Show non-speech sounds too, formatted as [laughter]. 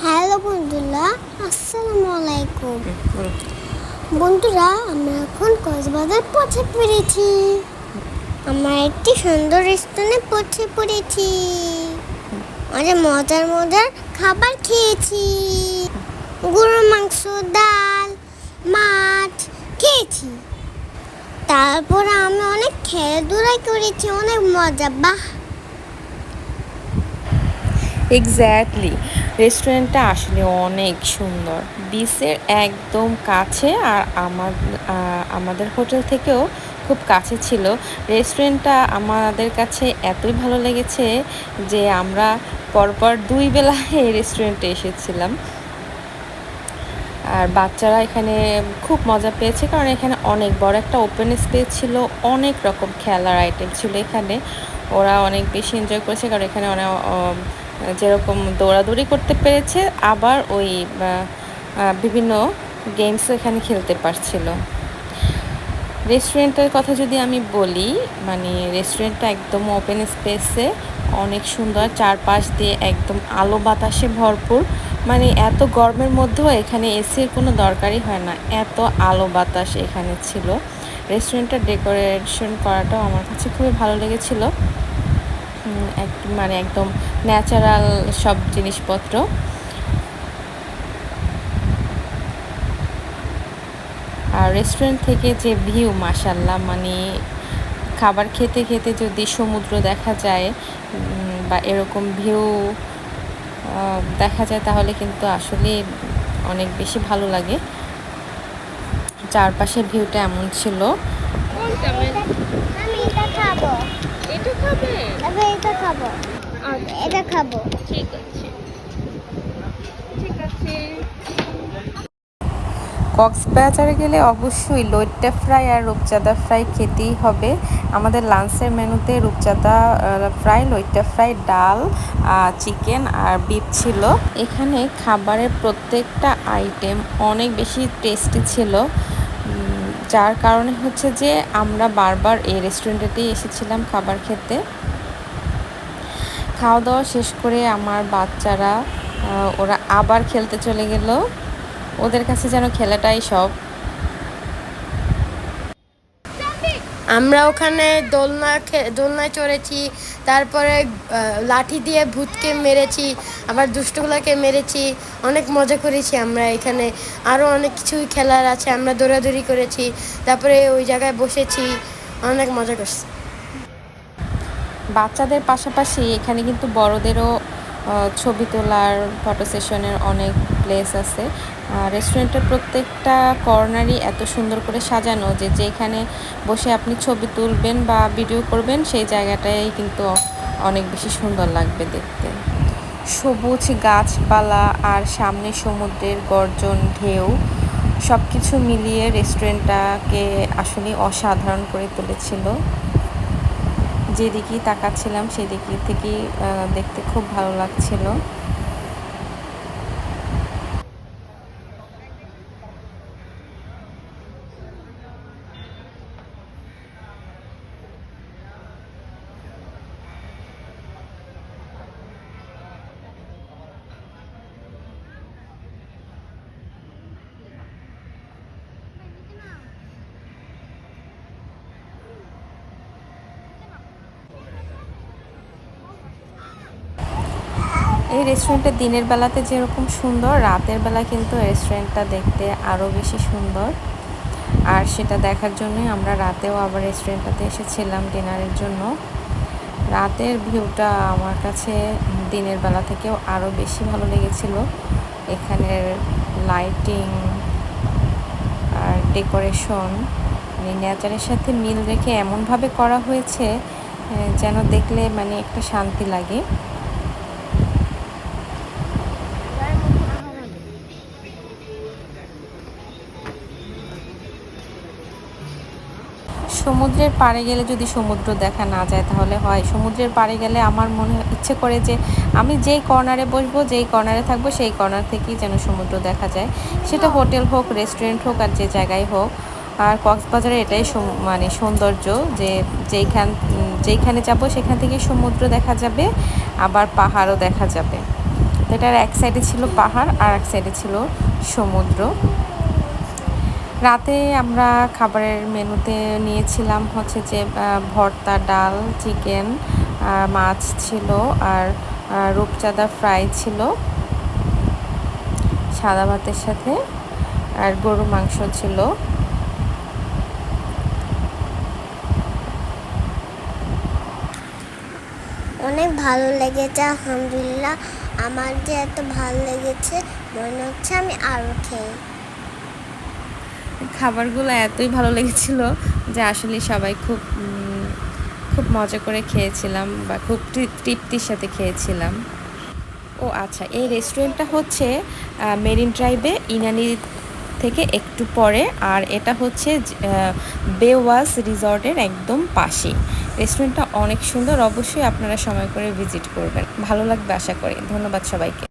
Hello বন্ধুরা, আসসালামু আলাইকুম। বন্ধুরা আমরা এখন কক্সবাজার পৌঁছে পড়েছি। আমরা একটি সুন্দর স্থানে পৌঁছে পড়েছি। অনেক মজার মজার খাবার খেয়েছি। গরুর মাংস, ডাল, মাছ খেয়েছি। তারপর আমরা অনেক খেলাধুলা করেছি, অনেক মজা, বাহ! এক্স্যাক্টলি রেস্টুরেন্টটা আসলে অনেক সুন্দর। বিচের একদম কাছে আর আমার আমাদের হোটেল থেকেও খুব কাছে ছিল। রেস্টুরেন্টটা আমাদের কাছে এতই ভালো লেগেছে যে আমরা পরপর দুই বেলা [laughs] এই রেস্টুরেন্টে এসেছিলাম। আর বাচ্চারা এখানে খুব মজা পেয়েছে কারণ এখানে অনেক বড় একটা ওপেন স্পেস ছিল, অনেক রকম খেলার আইটেম ছিল এখানে। ওরা অনেক বেশি এনজয় করেছে কারণ এখানে অনেক যেরকম দৌড়াদৌড়ি করতে পেরেছে, আবার ওই বিভিন্ন গেমসও এখানে খেলতে পারছিল। রেস্টুরেন্টের কথা যদি আমি বলি মানে রেস্টুরেন্টটা একদম ওপেন স্পেসে অনেক সুন্দর, চারপাশ দিয়ে একদম আলো বাতাসে ভরপুর। মানে এত গরমের মধ্যেও এখানে এসির কোনো দরকারই হয় না, এত আলো বাতাস এখানে ছিল। রেস্টুরেন্টের ডেকোরেশন করাটাও আমার কাছে খুবই ভালো লেগেছিল। মানে একদম ন্যাচারাল সব জিনিসপত্র। আর রেস্টুরেন্ট থেকে যে ভিউ মাসাল্লাহ মানে খাবার খেতে খেতে যদি সমুদ্র দেখা যায় বা এরকম ভিউ দেখা যায়, তাহলে কিন্তু আসলে অনেক বেশি ভালো লাগে। চারপাশের ভিউটা এমন ছিল। এটা খাবে? তারপর এটা খাব। আচ্ছা। এটা খাব। ঠিক আছে। ঠিক আছে। কক্সবাজারে গেলে অবশ্যই লইট্টা ফ্রাই আর রূপচাঁদা ফ্রাই খেতেই হবে। আমাদের লাঞ্চের মেনুতে রূপচাঁদা ফ্রাই লইট্টা ফ্রাই ডাল চিকেন আর বিফ ছিল। এখানে খাবারের প্রত্যেকটা আইটেম অনেক বেশি টেস্টি ছিল। যার কারণে হচ্ছে যে আমরা বারবার এই রেস্টুরেন্টেতেই এসেছিলাম খাবার খেতে। খাওয়া দাওয়া শেষ করে আমার বাচ্চারা ওরা আবার খেলতে চলে গেল। ওদের কাছে যেন খেলাটাই সব। আমরা ওখানে দোলনা দোলনায় চড়েছি, তারপরে লাঠি দিয়ে ভূতকে মেরেছি, আবার দুষ্টগুলোকে মেরেছি, অনেক মজা করেছি আমরা এখানে। আরও অনেক কিছুই খেলার আছে, আমরা দৌড়াদৌড়ি করেছি, তারপরে ওই জায়গায় বসেছি, অনেক মজা করছি। বাচ্চাদের পাশাপাশি এখানে কিন্তু বড়দেরও ছবি তোলার ফটো সেশনের অনেক প্লেস আছে। রেস্টুরেন্টের প্রত্যেকটা কর্নারই এত সুন্দর করে সাজানো যে যেখানে বসে আপনি ছবি তুলবেন বা ভিডিও করবেন, সেই জায়গাটাই কিন্তু অনেক বেশি সুন্দর লাগবে দেখতে। সবুজ গাছপালা আর সামনে সমুদ্রের গর্জন, ঢেউ সব কিছু মিলিয়ে রেস্টুরেন্টটাকে আসলে অসাধারণ করে তুলেছিল। যেদিকেই তাকাচ্ছিলাম সেদিকে থেকেই দেখতে খুব ভালো লাগছিল। এই রেস্টুরেন্টটা দিনের বেলাতে যেরকম সুন্দর, রাতের বেলা কিন্তু রেস্টুরেন্টটা দেখতে আরও বেশি সুন্দর। আর সেটা দেখার জন্যই আমরা রাতেও আবার রেস্টুরেন্টটাতে এসেছিলাম ডিনারের জন্য। রাতের ভিউটা আমার কাছে দিনের বেলা থেকেও আরও বেশি ভালো লেগেছিল। এখানের লাইটিং আর ডেকোরেশন মানে নেচারের সাথে মিল রেখে এমনভাবে করা হয়েছে যেন দেখলে মানে একটা শান্তি লাগে। সমুদ্রের পাড়ে গেলে যদি সমুদ্র দেখা না যায় তাহলে হয়। সমুদ্রের পাড়ে গেলে আমার মনে ইচ্ছে করে যে আমি যেই কর্নারে বসবো, যেই কর্নারে থাকব, সেই কর্নার থেকেই যেন সমুদ্র দেখা যায়। সেটা হোটেল হোক, রেস্টুরেন্ট হোক আর যে জায়গায় হোক। আর কক্সবাজারে এটাই মানে সৌন্দর্য যে যেইখান, যেইখানে যাব সেখান থেকে সমুদ্র দেখা যাবে, আবার পাহাড়ও দেখা যাবে। এটার এক সাইডে ছিল পাহাড় আর এক সাইডে ছিল সমুদ্র। রাতে আমরা খাবারের মেনুতে নিয়েছিলাম হচ্ছে যে ভর্তা, ডাল, চিকেন মাছ ছিল আর রূপচাঁদা ফ্রাই ছিল সাদা ভাতের সাথে আর গরু মাংস ছিল। অনেক ভালো লেগেছে, আলহামদুলিল্লাহ। আমার যে এত ভালো লেগেছে, মনে হচ্ছে আমি আরও খেয়ে খাবারগুলো এতই ভালো লেগেছিল যে আসলে সবাই খুব খুব মজা করে খেয়েছিলাম বা খুব তৃপ্তির সাথে খেয়েছিলাম। ও আচ্ছা এই রেস্টুরেন্টটা হচ্ছে মেরিন ড্রাইভে ইনানি থেকে একটু পরে আর এটা হচ্ছে আহ, বেওয়াজ রিসর্টের একদম পাশে। রেস্টুরেন্টটা অনেক সুন্দর অবশ্যই আপনারা সময় করে ভিজিট করবেন। ভালো লাগবে আশা করি। ধন্যবাদ সবাইকে।